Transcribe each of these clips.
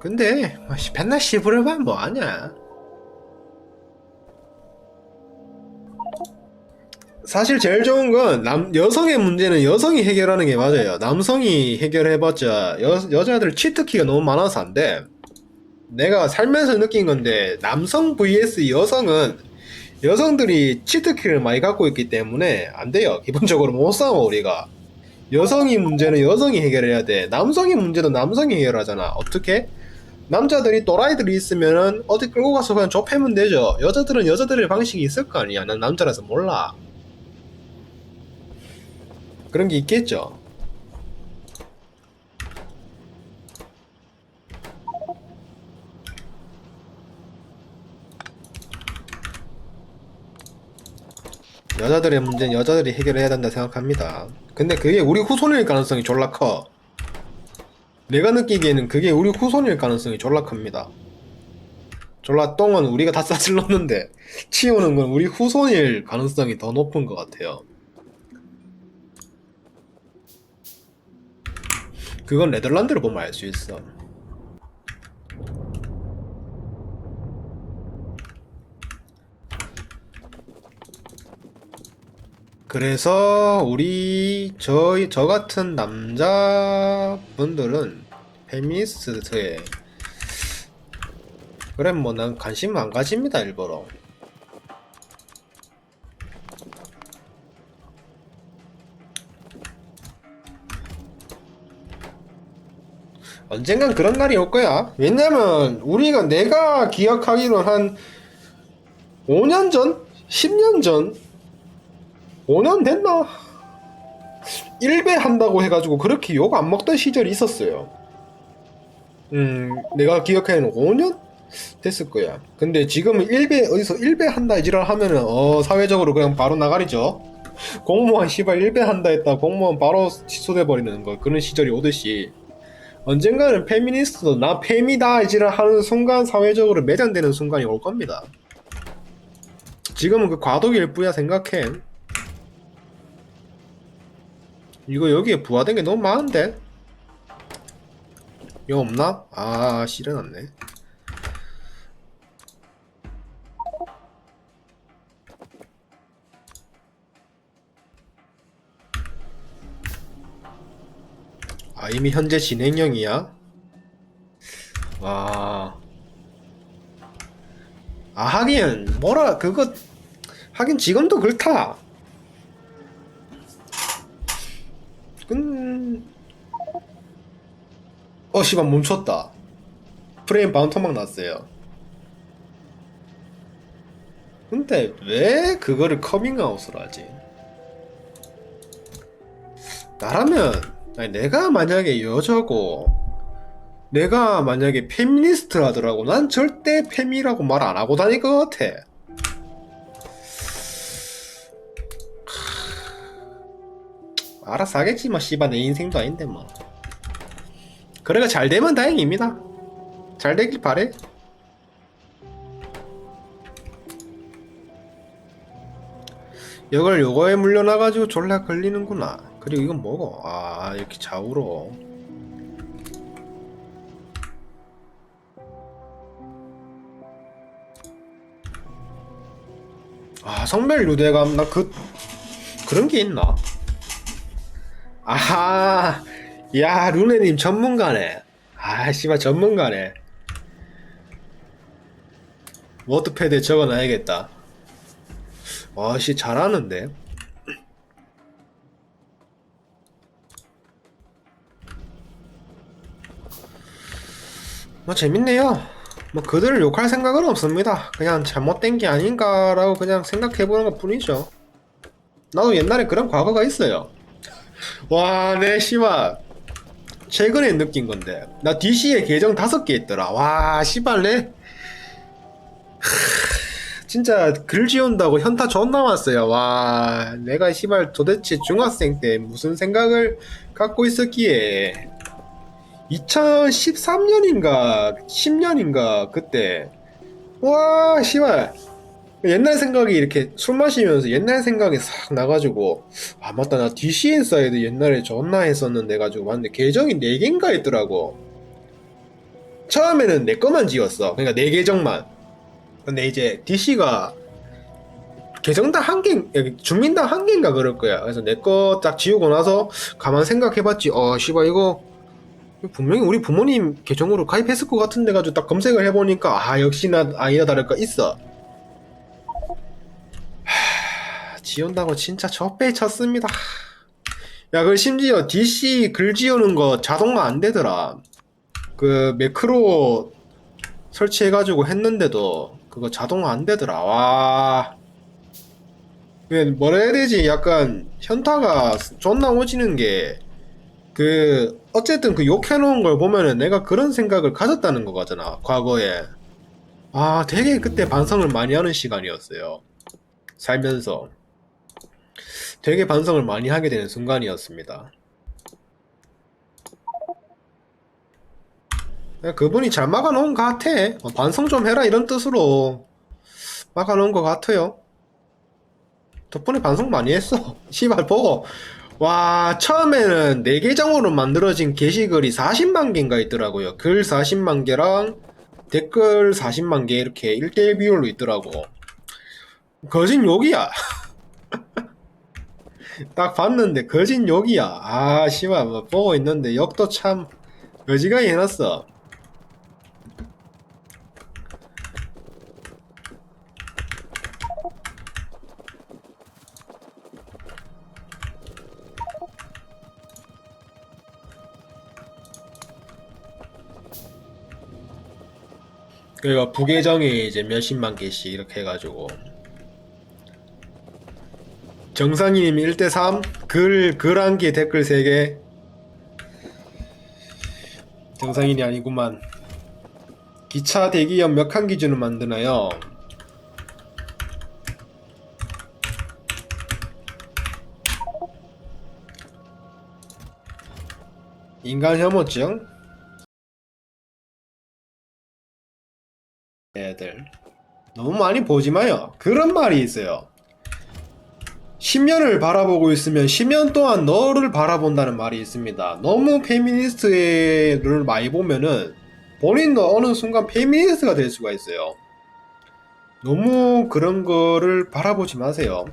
근데 맨날 씨부려면 뭐하냐 사실 제일 좋은 건 남, 여성의 문제는 여성이 해결하는 게 맞아요 남성이 해결해봤자 여, 여자들 치트키가 너무 많아서 안돼 내가 살면서 느낀 건데 남성 vs 여성은 여성들이 치트키를 많이 갖고 있기 때문에 안 돼요 기본적으로 못 싸워 우리가 여성이 문제는 여성이 해결해야 돼. 남성이 문제는 남성이 해결하잖아. 어떻게? 남자들이 또라이들이 있으면은 어디 끌고 가서 그냥 좁히면 되죠. 여자들은 여자들의 방식이 있을 거 아니야. 난 남자라서 몰라. 그런 게 있겠죠. 여자들의 문제는 여자들이 해결해야 된다 생각합니다. 근데 그게 우리 후손일 가능성이 졸라 커. 내가 느끼기에는 그게 우리 후손일 가능성이 졸라 큽니다. 졸라 똥은 우리가 다 싸질렀는데 치우는 건 우리 후손일 가능성이 더 높은 것 같아요. 그건 네덜란드를 보면 알 수 있어. 그래서 우리 저희 저 같은 남자분들은 페미니스트에 그래 뭐 난 관심 안 가집니다 일부러 언젠간 그런 날이 올 거야 왜냐면 우리가 내가 기억하기로는 한 5년 전? 10년 전? 5년 됐나? 1배 한다고 해가지고 그렇게 욕 안 먹던 시절이 있었어요. 음, 내가 기억하기에는 5년 됐을 거야. 근데 지금은 1배, 어디서 1배 한다 이지랄 하면은, 어, 사회적으로 그냥 바로 나가리죠. 공무원 씨발 1배 한다 했다 공무원 바로 취소돼버리는 거. 그런 시절이 오듯이. 언젠가는 페미니스트도 나 페미다 이지랄 하는 순간 사회적으로 매장되는 순간이 올 겁니다. 지금은 그 과도기일 뿐이야 생각해. 이거 여기에 부화된 게 너무 많은데? 이거 없나? 아, 실해놨네. 아, 이미 현재 진행형이야? 와. 아, 하긴, 뭐라, 그거, 하긴 지금도 그렇다. 근... 어, 씨발, 멈췄다. 프레임 바운터막 났어요. 근데 왜 그거를 커밍아웃을 하지? 나라면, 아니, 내가 만약에 여자고, 내가 만약에 페미니스트라더라고, 난 절대 페미라고 말 안 하고 다닐 것 같아. 알아서 하겠지 뭐 씨발 내 인생도 아닌데 뭐 그래가 잘 되면 다행입니다. 잘 되길 바래. 이걸 요거에 물려나가지고 졸라 걸리는구나. 그리고 이건 뭐고? 아 이렇게 좌우로. 아 성별 유대감. 나 그 그런 게 있나? 아하, 야, 루네님 전문가네. 아, 씨발, 전문가네. 워드패드에 적어놔야겠다. 와, 씨, 잘하는데? 뭐, 재밌네요. 뭐, 그들을 욕할 생각은 없습니다. 그냥 잘못된 게 아닌가라고 그냥 생각해보는 것 뿐이죠. 나도 옛날에 그런 과거가 있어요. 와, 내 씨발. 최근에 느낀 건데. 나 DC에 계정 다섯 개 있더라. 와, 씨발, 내. 진짜 글 지운다고 현타 존나 왔어요. 와, 내가 씨발 도대체 중학생 때 무슨 생각을 갖고 있었기에. 2013년인가 10년인가 그때 와 씨발 옛날 생각이 이렇게 술 마시면서 옛날 생각이 싹 나가지고 아 맞다 나 DC 인사이드 옛날에 존나 했었는데 가지고 맞는데 계정이 4개인가 있더라고 처음에는 내 거만 지웠어. 그러니까 내 계정만. 근데 이제 DC가 계정당 한 개, 주민당 한 개인가 그럴 거야. 그래서 내 거 딱 지우고 나서 가만 생각해봤지. 어, 씨발 이거 분명히 우리 부모님 계정으로 가입했을 것 같은데 가지고 딱 검색을 해보니까 아 역시나 아니나 다를까 있어. 지운다고 진짜 적배 쳤습니다. 야, 그 심지어 DC 글 지우는 거 자동화 안 되더라. 그 매크로 설치해가지고 했는데도 그거 자동화 안 되더라. 와. 그 뭐라 해야 되지? 약간 현타가 존나 오지는 게 그 어쨌든 그 욕해놓은 걸 보면은 내가 그런 생각을 가졌다는 거잖아. 과거에. 아, 되게 그때 반성을 많이 하는 시간이었어요. 살면서. 되게 반성을 많이 하게 되는 순간이었습니다. 그분이 잘 막아놓은 것 같아. 어, 반성 좀 해라 이런 뜻으로 막아놓은 것 같아요. 덕분에 반성 많이 했어. 씨발 보고 와 처음에는 네 계정으로 만들어진 게시글이 40만 개인가 있더라고요. 글 40만 개랑 댓글 40만 개 이렇게 1대1 비율로 있더라고. 거진 욕이야. 딱 봤는데 거진 욕이야. 아 씨발 뭐 보고 있는데 욕도 참 거지가이 해놨어. 그리고 부계정에 이제 몇십만 개씩 이렇게 해가지고 정상이님 1대3 글, 글 한 개 댓글 3개 정상인이 아니구만 기차 대기업 몇 칸 기준을 만드나요? 인간 혐오증? 애들 너무 많이 보지 마요. 그런 말이 있어요. 10년을 바라보고 있으면 10년 동안 너를 바라본다는 말이 있습니다. 너무 페미니스트를 많이 보면은 본인도 어느 순간 페미니스트가 될 수가 있어요. 너무 그런 거를 바라보지 마세요.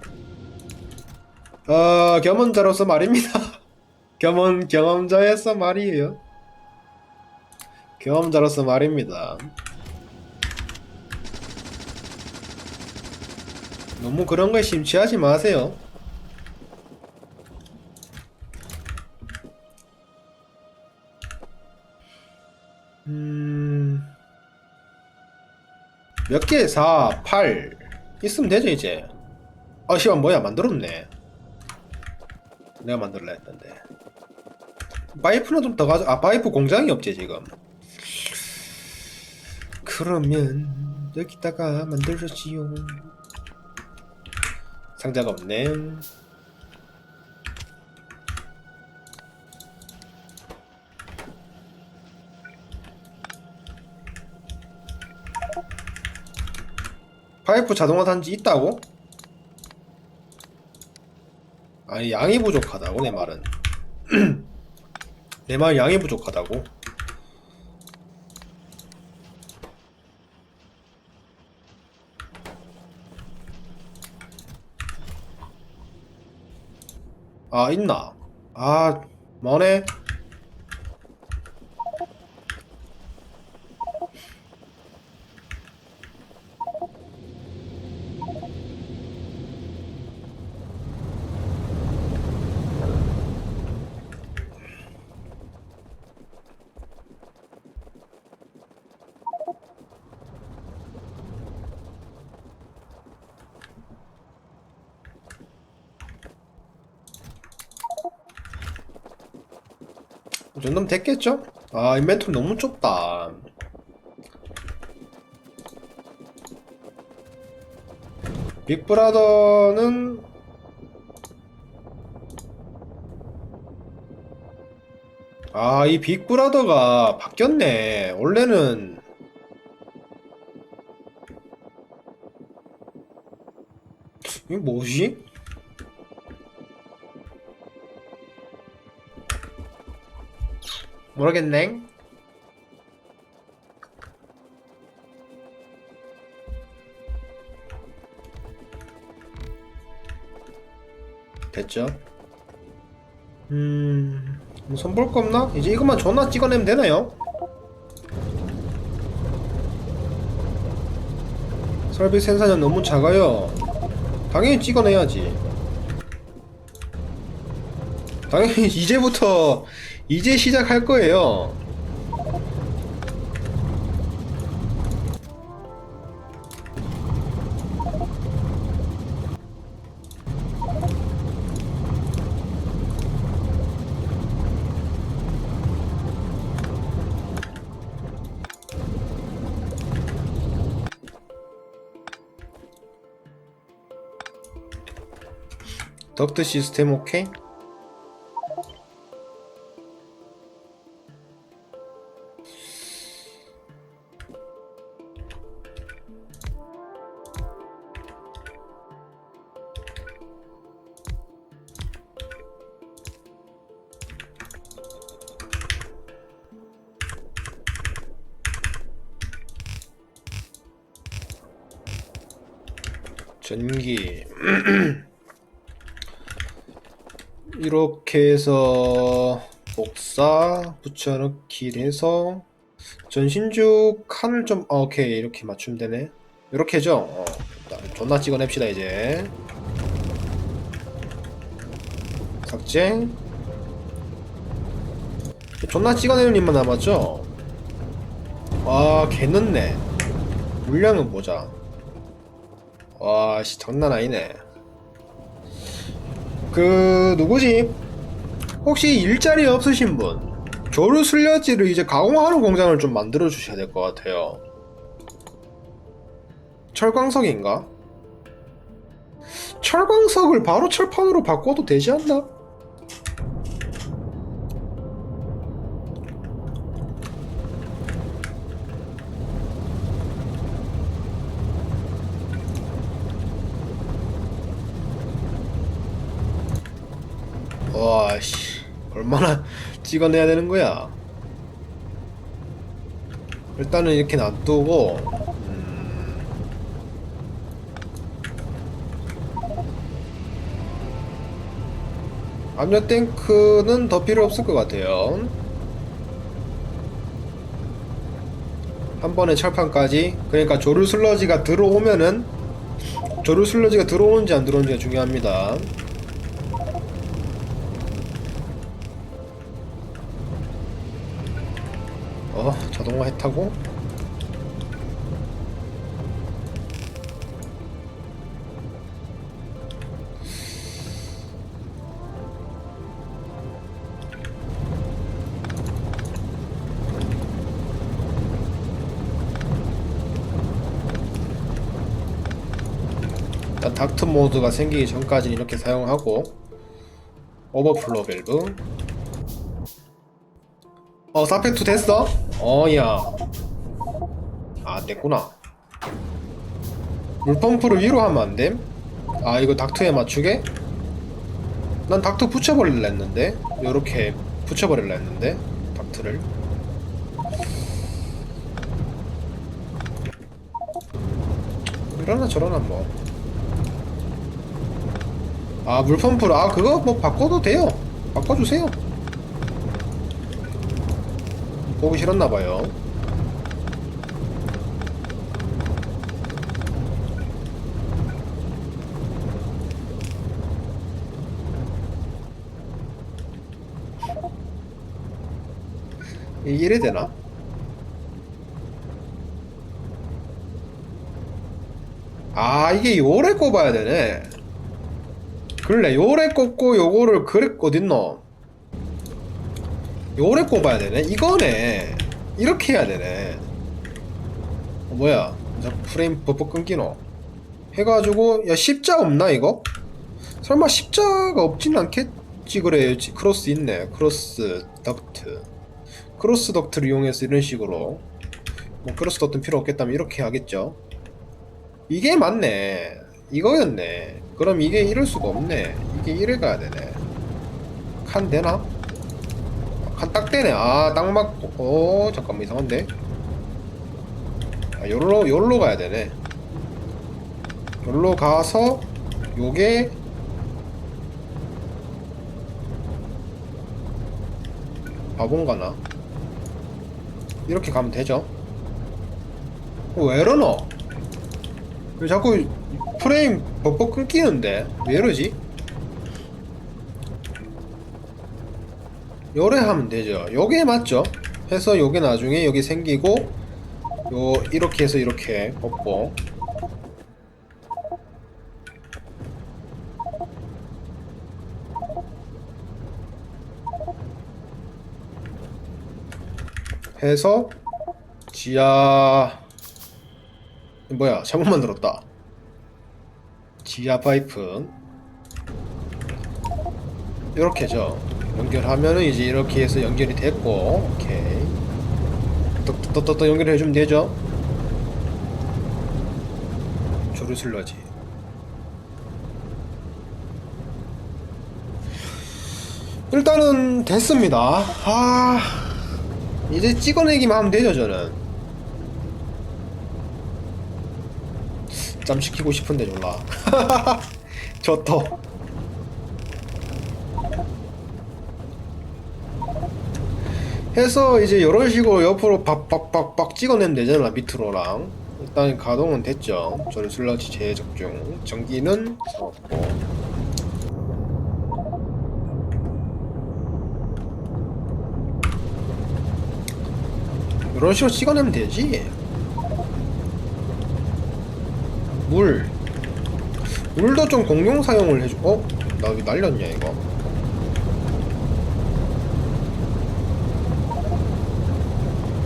어, 겸언자로서 말입니다. 겸언, 경험자에서 말이에요. 경험자로서 말입니다. 너무 그런 거에 심취하지 마세요. 음... 몇 개? 4, 8 있으면 되죠 이제. 아 시간 뭐야 만들었네. 내가 만들라 했던데. 파이프는 좀 더 가져 아 파이프 공장이 없지 지금. 그러면 여기다가 만들어지요. 상자가 없네. 파이프 자동화 단지 있다고? 아니 양이 부족하다고 내 말은 내 말 양이 부족하다고 아 있나? 아 뭐네? 정도면 됐겠죠? 아 인벤토리 너무 좁다 빅브라더는 아 이 빅브라더가 바뀌었네 원래는 이게 뭐지? 모르겠네 됐죠? 음... 뭐 손볼 거 없나? 이제 이것만 전화 찍어내면 되나요? 설비 생산량 너무 작아요 당연히 찍어내야지 당연히 이제부터 이제 시작할 거예요 덕트 시스템 오케이? 전기. 이렇게 해서 복사 붙여넣기 해서 전신주 칸을 좀 어, 오케이. 이렇게 맞추면 되네. 이렇게죠? 어. 존나 찍어냅시다 이제. 삭제 존나 찍어내는 일만 남았죠? 아 개넣네. 물량은 보자 와씨 장난 아니네 그 누구지? 혹시 일자리 없으신 분 조류 슬려지를 이제 가공하는 공장을 좀 만들어 주셔야 될 것 같아요. 철광석인가? 철광석을 바로 철판으로 바꿔도 되지 않나? 와씨 얼마나 찍어내야 되는 거야? 일단은 이렇게 놔두고 음, 압력 탱크는 더 필요 없을 것 같아요. 한 번에 철판까지. 그러니까 조류 슬러지가 들어오면은 조류 슬러지가 들어오는지 안 들어오는지가 중요합니다 타고. 일단 닥트 모드가 생기기 전까지는 이렇게 사용하고 오버플로 밸브 어 사페투 됐어? 어야 아 됐구나 물펌프를 위로 하면 안됨? 아 이거 닥트에 맞추게? 난 닥트 붙여버릴라 했는데 요렇게 붙여버릴라 했는데 닥트를 이러나 저러나 뭐. 아, 물펌프를, 아, 그거 뭐 바꿔도 돼요. 바꿔주세요. 보기 싫었나봐요. 이래 되나? 아, 이게 요래 꼽아야 되네. 그래, 요래 꼽고 요거를 그래, 어딨노? 요래 꼽아야 되네. 이거네. 이렇게 해야 되네. 어, 뭐야? 자, 프레임 뻑뻑 끊기노. 해가지고, 야, 십자 없나, 이거? 설마 십자가 없진 않겠지, 그래. 크로스 있네. 크로스 덕트. 크로스 덕트를 이용해서 이런 식으로. 뭐, 크로스 덕트는 필요 없겠다면 이렇게 하겠죠. 이게 맞네. 이거였네. 그럼 이게 이럴 수가 없네. 이게 이래 가야 되네. 칸 되나? 딱 되네. 아딱 맞고. 어 잠깐만 이상한데? 아 요로 요로 가야 되네. 요로 가서 요게 바본가나? 이렇게 가면 되죠? 어, 왜 이러노? 왜 자꾸 프레임 버벅 끊기는데? 왜 이러지? 요래 하면 되죠. 요게 맞죠? 해서 요게 나중에 여기 생기고 요 이렇게 해서 이렇게 벅벅 해서 지하. 뭐야 잘못 만들었다. 지하 파이프. 이렇게죠 연결하면은 이제 이렇게 해서 연결이 됐고 오케이. 또또또 연결해 주면 되죠? 조르슬러지. 일단은 됐습니다. 아 이제 찍어내기만 하면 되죠 저는. 짬 시키고 싶은데 졸라. 저또 해서 이제 이런 식으로 옆으로 박박박박 찍어내면 되잖아 밑으로랑. 일단 가동은 됐죠. 저는 슬러지 재적중. 전기는 없고. 이런 식으로 찍어내면 되지. 물. 물도 좀 공용 사용을 해줘. 어? 나 여기 날렸냐 이거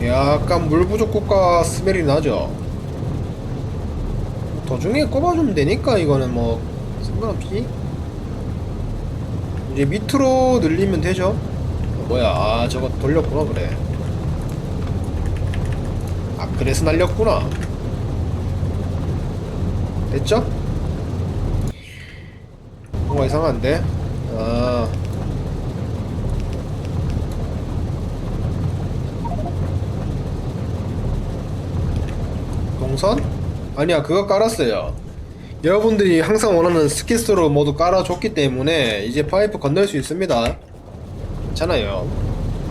약간 물 부족 국가 스멜이 나죠? 도중에 꼽아주면 되니까 이거는 뭐 상관없이 이제 밑으로 늘리면 되죠? 어, 뭐야 아 저거 돌렸구나 그래. 아 그래서 날렸구나. 됐죠? 뭔가 이상한데? 아 동선? 아니야 그거 깔았어요. 여러분들이 항상 원하는 스키스로 모두 깔아줬기 때문에 이제 파이프 건널 수 있습니다. 괜찮아요.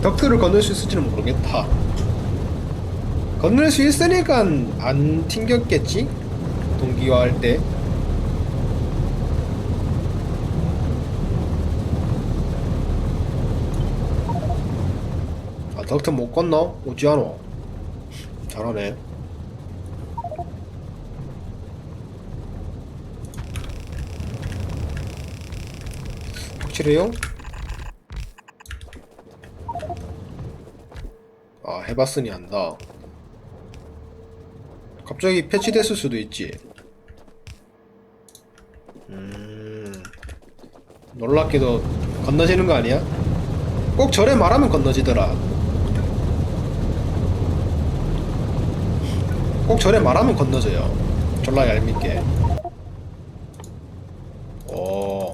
덕트를 건널 수 있을지는 모르겠다. 건널 수 있으니까 안 튕겼겠지? 동기화 할때? 아 덕트 못 건너? 오지 않아 잘하네 확실해요? 아 해봤으니 한다. 갑자기 패치됐을 수도 있지. 음 놀랍게도 건너지는 거 아니야? 꼭 절에 말하면 건너지더라. 꼭 절에 말하면 건너져요. 졸라 얄밉게 오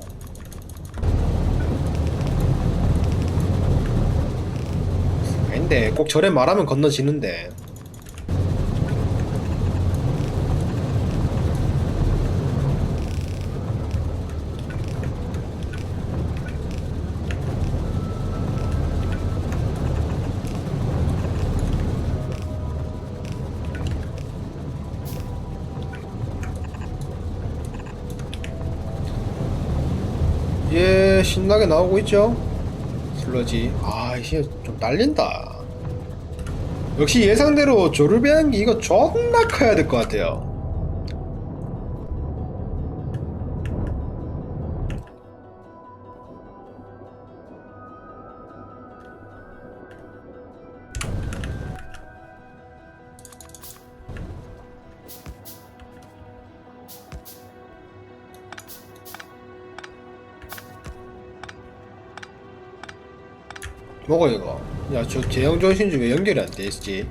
절에 말하면 건너지는데. 예 신나게 나오고 있죠? 슬러지. 아 이제 좀 딸린다 역시 예상대로 조르비안기 이거 존나 커야 될 것 같아요. 뭐가 이거 야저 제형 전신주 왜 연결이 안 돼 있지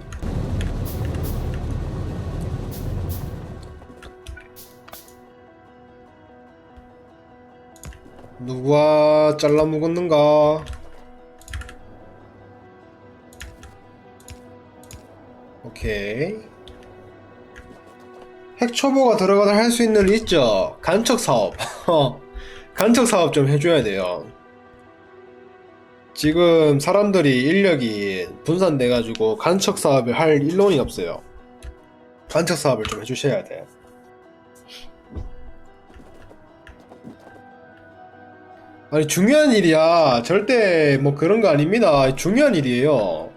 누가 잘라 먹었는가? 오케이. 핵초보가 들어가다 할수 있는 일 있죠 간척 사업. 간척 사업 좀 해줘야 돼요 지금 사람들이 인력이 분산돼 가지고 간척 사업을 할 일론이 없어요. 간척 사업을 좀 해주셔야 돼. 아니 중요한 일이야. 절대 뭐 그런 거 아닙니다. 중요한 일이에요.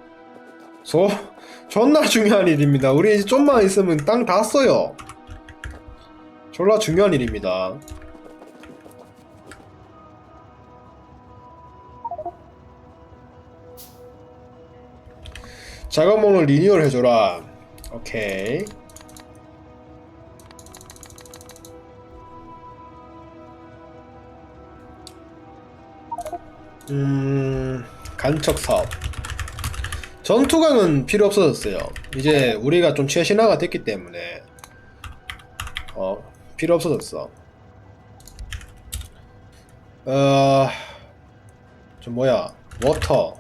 저 존나 중요한 일입니다. 우리 이제 좀만 있으면 땅 다 써요. 졸라 중요한 일입니다. 작업목을 리뉴얼 해줘라. 오케이. 음, 간척 사업. 전투강은 필요 없어졌어요. 이제 우리가 좀 최신화가 됐기 때문에 어 필요 없어졌어. 어, 저 뭐야 워터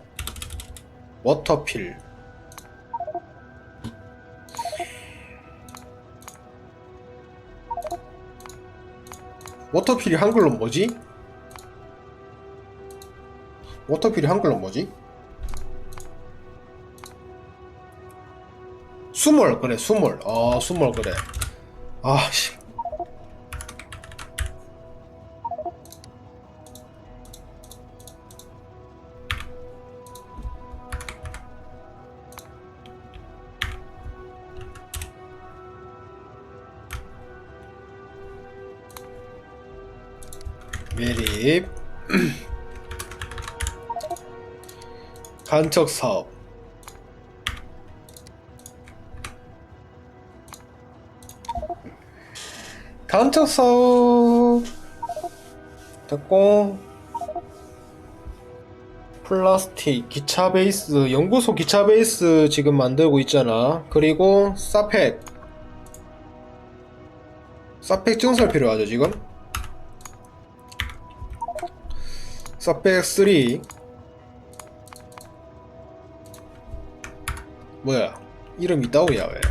워터필. 워터필이 한글로 뭐지? 워터필이 한글로 뭐지? 수몰 그래 수몰 아 수몰 그래 아씨 간척 사업. 간척 사업. 됐고. 플라스틱 기차 베이스 연구소 기차 베이스 지금 만들고 있잖아. 그리고 사팩. 사팩 증설 필요하죠 지금? 사팩 3 뭐야? 이름 있다고야 왜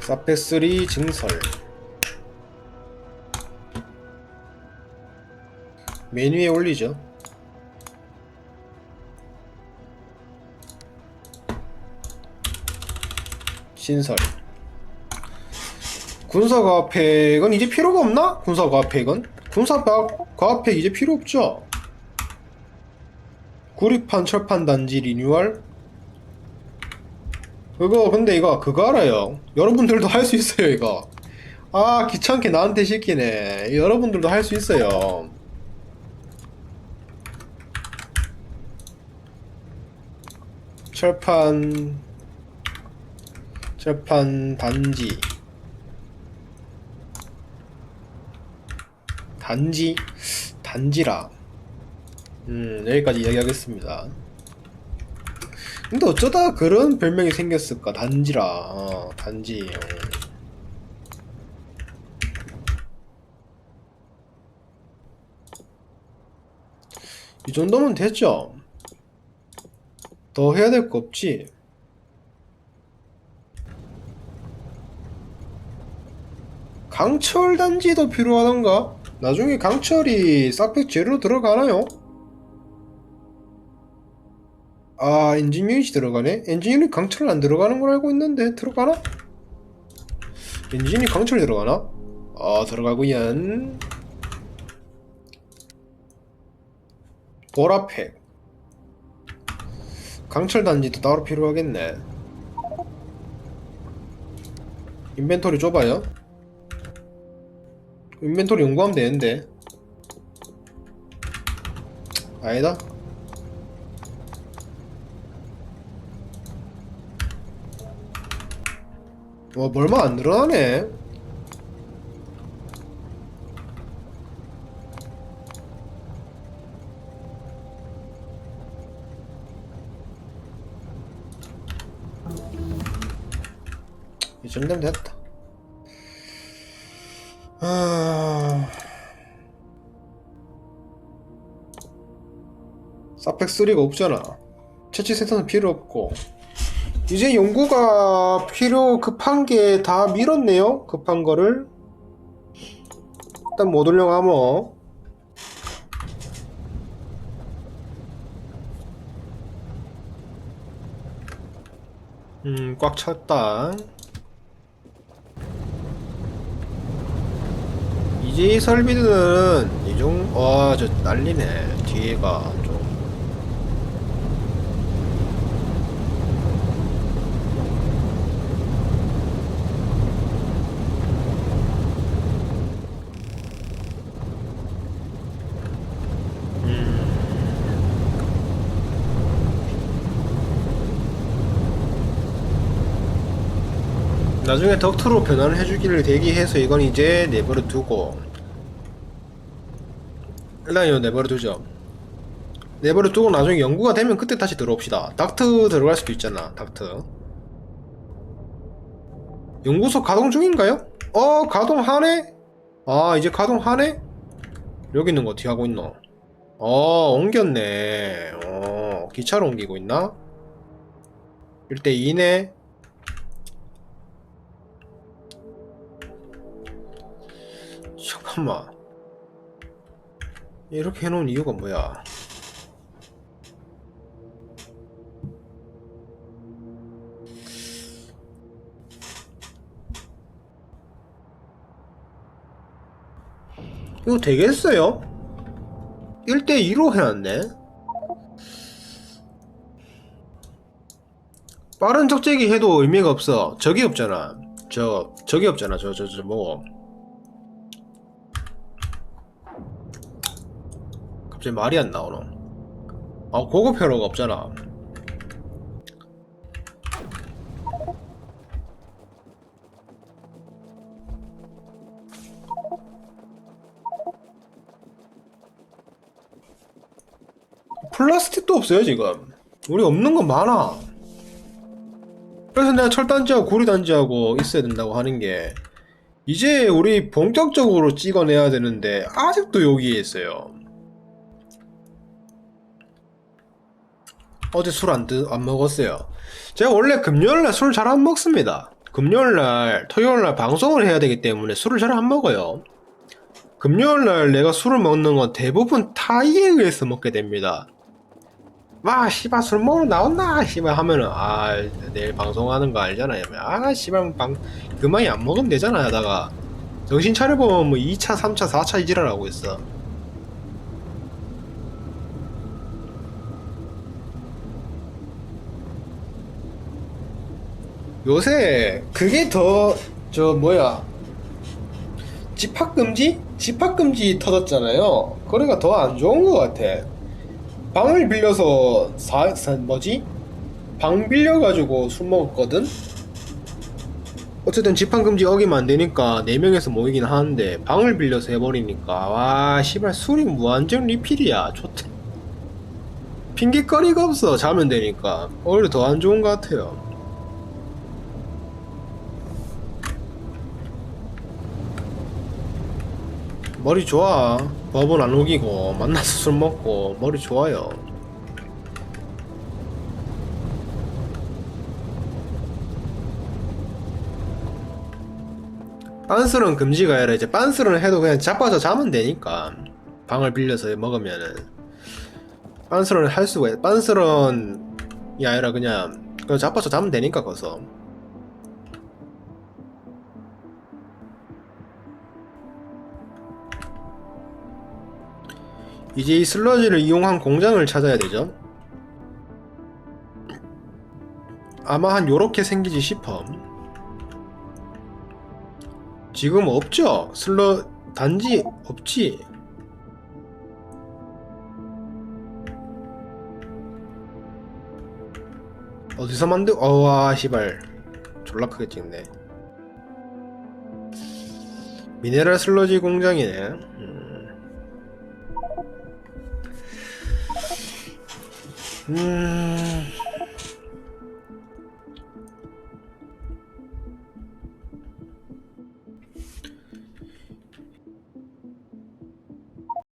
사페 3 증설. 메뉴에 올리죠. 신설 군사과학팩은 이제 필요가 없나? 군사과학팩은? 군사과학팩 이제 필요 없죠? 구리판 철판 단지 리뉴얼? 그거 근데 이거 그거 알아요. 여러분들도 할 수 있어요 이거. 아 귀찮게 나한테 시키네. 여러분들도 할 수 있어요. 철판 철판 단지 단지 단지라. 음 여기까지 이야기하겠습니다. 근데 어쩌다 그런 별명이 생겼을까? 단지라. 어, 단지. 어. 이 정도면 됐죠? 더 해야 될 거 없지? 강철 단지도 필요하던가 나중에 강철이 싹백 제로 들어가나요? 아 유닛이 들어가네? 유닛 강철 안 들어가는 걸 알고 있는데 들어가나? 엔진이 강철 들어가나? 아 들어가구연 보라팩 강철 단지도 따로 필요하겠네 인벤토리 좁아요? 인벤토리 연구하면 되는데 아니다 와, 뭐 얼마 안 늘어나네. 이 정도면 됐다. 3가 없잖아. 채취 센터는 필요 없고. 이제 연구가 필요 급한 게 다 밀었네요. 급한 거를. 일단 못 올려가모. 음, 꽉 찼다. 이제 이 설비들은 이종, 와, 저 난리네. 뒤에가 좀. 나중에 덕트로 변환을 해주기를 대기해서 이건 이제 내버려 두고 일단 이거 내버려 두죠 내버려 두고 나중에 연구가 되면 그때 다시 들어옵시다 닥트 들어갈 수도 있잖아 닥트 연구소 가동 중인가요? 어 가동하네? 아 이제 가동하네? 여기 있는 거 어떻게 하고 있노? 어 옮겼네 어 기차로 옮기고 있나? 1대 2네 잠깐만. 이렇게 해놓은 이유가 뭐야? 이거 되겠어요? 1대2로 해놨네. 빠른 적재기 해도 의미가 없어. 적이 없잖아. 저 적이 없잖아. 저 저 저 뭐 갑자기 말이 안 나오노. 아 고급 회로가 없잖아. 플라스틱도 없어요 지금. 우리 없는 거 많아. 그래서 내가 철단지하고 구리단지하고 있어야 된다고 하는 게 이제 우리 본격적으로 찍어내야 되는데 아직도 여기에 있어요 어제 술 안 안 먹었어요. 제가 원래 금요일날 술 잘 안 먹습니다. 금요일날, 토요일날 방송을 해야 되기 때문에 술을 잘 안 먹어요. 금요일날 내가 술을 먹는 건 대부분 타이에 의해서 먹게 됩니다. 와, 씨발 술 먹으러 나온다, 씨발 하면은 아 내일 방송하는 거 알잖아요. 아, 씨발 방 그만이 안 먹으면 되잖아 하다가 정신 차려보면 뭐 2차, 3차, 4차 이지랄하고 있어. 요새 그게 더 저 뭐야 집합금지? 집합금지 터졌잖아요. 거래가 더안 좋은 것 같아. 방을 빌려서 사, 사 뭐지? 방 빌려가지고 술 먹었거든. 어쨌든 집합금지 어기면 안 되니까 4명에서 모이긴 하는데 방을 빌려서 해버리니까 와 씨발 술이 무한정 리필이야 좋대 핑계거리가 없어 자면 되니까 오히려 더 안 좋은 것 같아요 머리 좋아. 법은 안 우기고 만나서 술 먹고 머리 좋아요. 빤스런 금지가 아니라 이제 빤스런 해도 그냥 자빠져 자면 되니까 방을 빌려서 먹으면은 빤스런을 할 수가 있 빤스런이 아니라 그냥 그냥 자빠져 자면 되니까 거기서 이제 이 슬러지를 이용한 공장을 찾아야 되죠. 아마 한 요렇게 생기지 싶어. 지금 없죠? 슬러 단지 없지. 어디서 만들? 어와 시발 졸라 크게 찍네. 미네랄 슬러지 공장이네. 음. 음...